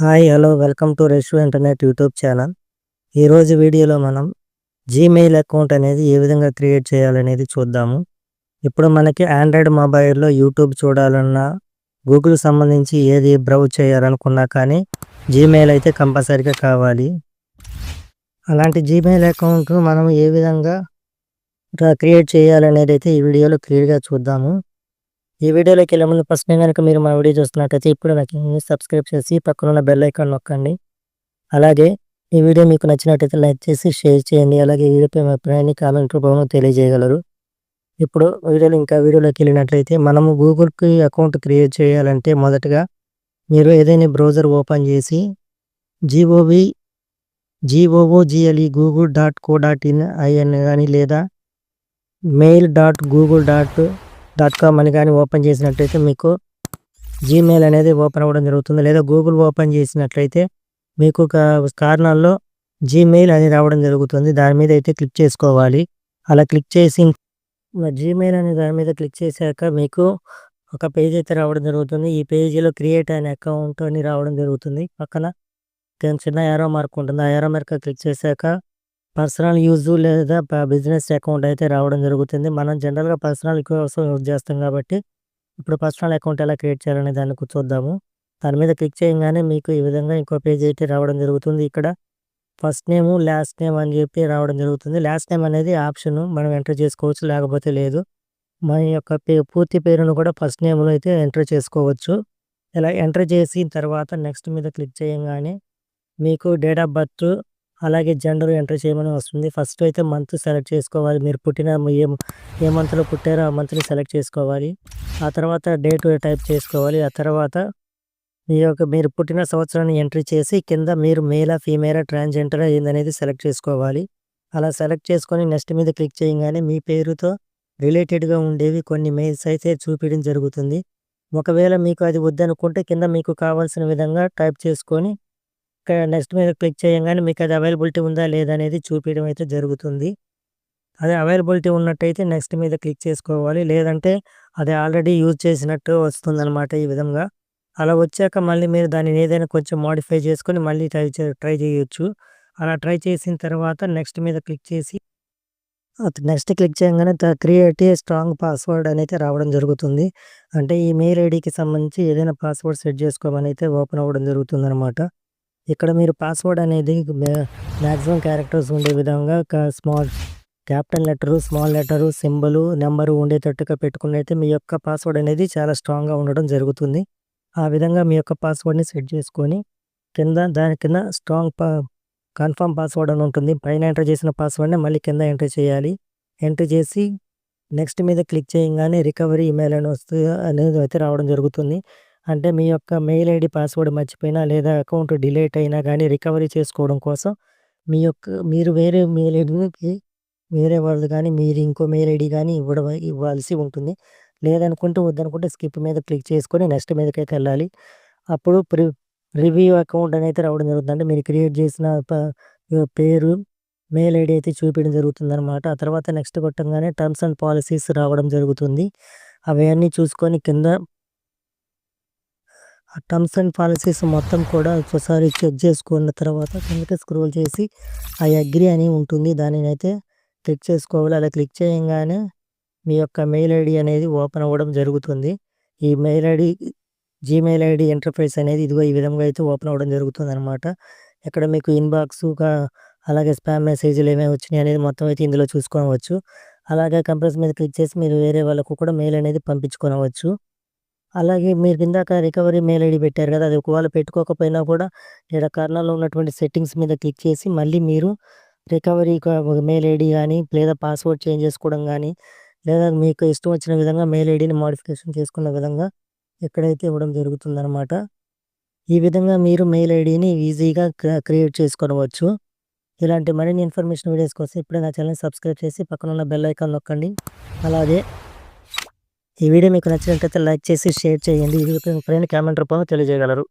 Hi hello welcome to Reshu internet YouTube channel. ఈరోజు వీడియోలో మనం జీమెయిల్ అకౌంట్ అనేది ఏ విధంగా క్రియేట్ చేయాలనేది చూద్దాము. ఇప్పుడు మనకి ఆండ్రాయిడ్ మొబైల్లో యూట్యూబ్ చూడాలన్నా గూగుల్ సంబంధించి ఏది బ్రౌజ్ చేయాలనుకున్నా కానీ జీమెయిల్ అయితే కంపల్సరీగా కావాలి. అలాంటి జీమెయిల్ అకౌంట్ మనం ఏ విధంగా క్రియేట్ చేయాలనేది అయితే ఈ వీడియోలో క్లియర్గా చూద్దాము. ఈ వీడియోలోకి వెళ్ళే ముందు ఫస్ట్ నేను కనుక మీరు మా వీడియో చూస్తున్నట్టయితే ఇప్పుడు నాకు సబ్స్క్రైబ్ చేసి పక్కన ఉన్న బెల్ ఐకాన్ నొక్కండి. అలాగే ఈ వీడియో మీకు నచ్చినట్టయితే లైక్ చేసి షేర్ చేయండి. అలాగే వీడియోపై మీ అభిప్రాయాన్ని కామెంట్ రూపంలో తెలియజేయగలరు. ఇప్పుడు వీడియోలో ఇంకా వీడియోలోకి వెళ్ళినట్లయితే మనము గూగుల్కి అకౌంట్ క్రియేట్ చేయాలంటే మొదటగా మీరు ఏదైనా బ్రౌజర్ ఓపెన్ చేసి G O V G O O G L E Google dot co dot in I N కానీ లేదా mail dot Google dot dot com అని కానీ ఓపెన్ చేసినట్లయితే మీకు జీమెయిల్ అనేది ఓపెన్ అవ్వడం జరుగుతుంది. లేదా గూగుల్ ఓపెన్ చేసినట్లయితే మీకు ఒక కారణాల్లో జీమెయిల్ అనేది రావడం జరుగుతుంది. దాని మీద అయితే క్లిక్ చేసుకోవాలి. అలా క్లిక్ చేసి జీమెయిల్ అనే దాని మీద క్లిక్ చేశాక మీకు ఒక పేజ్ అయితే రావడం జరుగుతుంది. ఈ పేజీలో క్రియేట్ అయిన అకౌంట్ అని రావడం జరుగుతుంది. పక్కన చిన్న ఏరో మార్క్ ఉంటుంది. ఆ ఏరో మార్క్ క్లిక్ చేశాక పర్సనల్ యూజ్ లేదా బిజినెస్ అకౌంట్ అయితే రావడం జరుగుతుంది. మనం జనరల్గా పర్సనల్ కోసం యూజ్ చేస్తాం కాబట్టి ఇప్పుడు పర్సనల్ అకౌంట్ ఎలా క్రియేట్ చేయాలనే దాన్ని చూద్దాము. దాని మీద క్లిక్ చేయగానే మీకు ఈ విధంగా ఇంకో పేజ్ అయితే రావడం జరుగుతుంది. ఇక్కడ ఫస్ట్ నేమ్ లాస్ట్ నేమ్ అని చెప్పి రావడం జరుగుతుంది. లాస్ట్ నేమ్ అనేది ఆప్షన్ మనం ఎంటర్ చేసుకోవచ్చు లేకపోతే లేదు. మన యొక్క పే పూర్తి పేరును కూడా ఫస్ట్ నేమ్లో అయితే ఎంటర్ చేసుకోవచ్చు. ఇలా ఎంటర్ చేసిన తర్వాత నెక్స్ట్ మీద క్లిక్ చేయగానే మీకు డేట్ ఆఫ్ బర్త్ అలాగే జెండర్ ఎంటర్ చేయమని వస్తుంది. ఫస్ట్ అయితే మంత్ సెలెక్ట్ చేసుకోవాలి. మీరు పుట్టిన ఏ ఏ మంత్లో పుట్టారో ఆ మంత్ని సెలెక్ట్ చేసుకోవాలి. ఆ తర్వాత డేట్ టైప్ చేసుకోవాలి. ఆ తర్వాత మీ యొక్క మీరు పుట్టిన సంవత్సరాన్ని ఎంట్రీ చేసి కింద మీరు మేలా ఫీమేలా ట్రాన్స్జెండర్ ఏందనేది సెలెక్ట్ చేసుకోవాలి. అలా సెలెక్ట్ చేసుకొని నెక్స్ట్ మీద క్లిక్ చేయగానే మీ పేరుతో రిలేటెడ్గా ఉండేవి కొన్ని మెయిల్స్ అయితే చూపించడం జరుగుతుంది. ఒకవేళ మీకు అది వద్దనుకుంటే కింద మీకు కావాల్సిన విధంగా టైప్ చేసుకొని నెక్స్ట్ మీద క్లిక్ చేయగానే మీకు అది అవైలబిలిటీ ఉందా లేదా అనేది చూపించడం అయితే జరుగుతుంది. అదే అవైలబిలిటీ ఉన్నట్టయితే నెక్స్ట్ మీద క్లిక్ చేసుకోవాలి. లేదంటే అది ఆల్రెడీ యూజ్ చేసినట్టు వస్తుందన్నమాట ఈ విధంగా. అలా వచ్చాక మళ్ళీ మీరు దానిని ఏదైనా కొంచెం మోడిఫై చేసుకొని మళ్ళీ ట్రై చే ట్రై చేయొచ్చు. అలా ట్రై చేసిన తర్వాత నెక్స్ట్ మీద క్లిక్ చేసి నెక్స్ట్ క్లిక్ చేయగానే క్రియేట్ ఏ స్ట్రాంగ్ పాస్వర్డ్ అనేది రావడం జరుగుతుంది. అంటే ఈ మెయిల్ ఐడికి సంబంధించి ఏదైనా పాస్వర్డ్ సెట్ చేసుకోమని అయితే ఓపెన్ అవ్వడం జరుగుతుంది అనమాట ఇక్కడ మీరు పాస్వర్డ్ అనేది మ్యాక్సిమం క్యారెక్టర్స్ ఉండే విధంగా small capital letter small letter symbol number ఉండేటట్టుగా పెట్టుకున్నైతే మీ యొక్క పాస్వర్డ్ అనేది చాలా స్ట్రాంగ్గా ఉండడం జరుగుతుంది. ఆ విధంగా మీ యొక్క పాస్వర్డ్ని సెట్ చేసుకొని కింద దాని కింద స్ట్రాంగ్ పా కన్ఫర్మ్ పాస్వర్డ్ అని ఉంటుంది. పైన ఎంటర్ చేసిన పాస్వర్డ్ని మళ్ళీ కింద ఎంటర్ చేయాలి. ఎంటర్ చేసి నెక్స్ట్ మీద క్లిక్ చేయగానే రికవరీ ఈమెయిల్ అని వస్తుంది అనేది అయితే రావడం జరుగుతుంది. అంటే మీ యొక్క మెయిల్ ఐడి పాస్వర్డ్ మర్చిపోయినా లేదా అకౌంట్ డిలీట్ అయినా కానీ రికవరీ చేసుకోవడం కోసం మీ యొక్క మీరు వేరే మెయిల్ ఐడికి వేరే వాళ్ళు కానీ మీరు ఇంకో మెయిల్ ఐడి కానీ ఇవ్వడం ఇవ్వాల్సి ఉంటుంది. లేదనుకుంటే వద్దనుకుంటే స్కిప్ మీద క్లిక్ చేసుకొని నెక్స్ట్ మీదకైతే వెళ్ళాలి. అప్పుడు ప్రి రివ్యూ అకౌంట్ అనేది రావడం జరుగుతుంది అంటే మీరు క్రియేట్ చేసిన పేరు మెయిల్ ఐడి అయితే చూపించడం జరుగుతుంది అనమాట ఆ తర్వాత నెక్స్ట్ కొట్టంగానే టర్మ్స్ అండ్ పాలసీస్ రావడం జరుగుతుంది. అవన్నీ చూసుకొని కింద టర్మ్స్ అండ్ పాలసీస్ మొత్తం కూడా ఒకసారి చెక్ చేసుకున్న తర్వాత కిందకి స్క్రోల్ చేసి ఆ అగ్రి అని ఉంటుంది. దానిని అయితే క్లిక్ చేసుకోవాలి. అలా క్లిక్ చేయగానే మీ యొక్క మెయిల్ ఐడి అనేది ఓపెన్ అవ్వడం జరుగుతుంది. ఈ mail ID Gmail ID interface అనేది ఇదిగో ఈ విధంగా అయితే ఓపెన్ అవ్వడం జరుగుతుంది అనమాట ఇక్కడ మీకు ఇన్బాక్స్గా అలాగే స్పామ్ మెసేజ్లు ఏమేమి వచ్చినాయి అనేది మొత్తం అయితే ఇందులో చూసుకోవచ్చు. అలాగే కంప్రెస్ మీద క్లిక్ చేసి మీరు వేరే వాళ్ళకు కూడా మెయిల్ అనేది పంపించుకోవచ్చు అలాగే మీరు ఇందాక రికవరీ మెయిల్ ఐడి పెట్టారు కదా అది ఒకవేళ పెట్టుకోకపోయినా కూడా ఇక్కడ కార్నర్లో ఉన్నటువంటి సెట్టింగ్స్ మీద క్లిక్ చేసి మళ్ళీ మీరు రికవరీ మెయిల్ ఐడి కానీ లేదా పాస్వర్డ్ చేంజ్ చేసుకోవడం కానీ లేదా మీకు ఇష్టం వచ్చిన విధంగా మెయిల్ ఐడిని మోడిఫికేషన్ చేసుకున్న విధంగా ఎక్కడైతే ఇవ్వడం జరుగుతుందనమాట ఈ విధంగా మీరు మెయిల్ ఐడిని ఈజీగా క్రియేట్ చేసుకోవచ్చు. ఇలాంటి మరిన్ని ఇన్ఫర్మేషన్ వీడియోస్ కోసం ఇప్పుడే నా ఛానల్ సబ్స్క్రైబ్ చేసి పక్కన ఉన్న బెల్ ఐకాన్ నొక్కండి. అలాగే ఈ వీడియో మీకు నచ్చినట్లయితే లైక్ చేసి షేర్ చేయండి. ఇది ఫ్రెండ్ కామెంట్ రూపంలో తెలియజేయగలరు.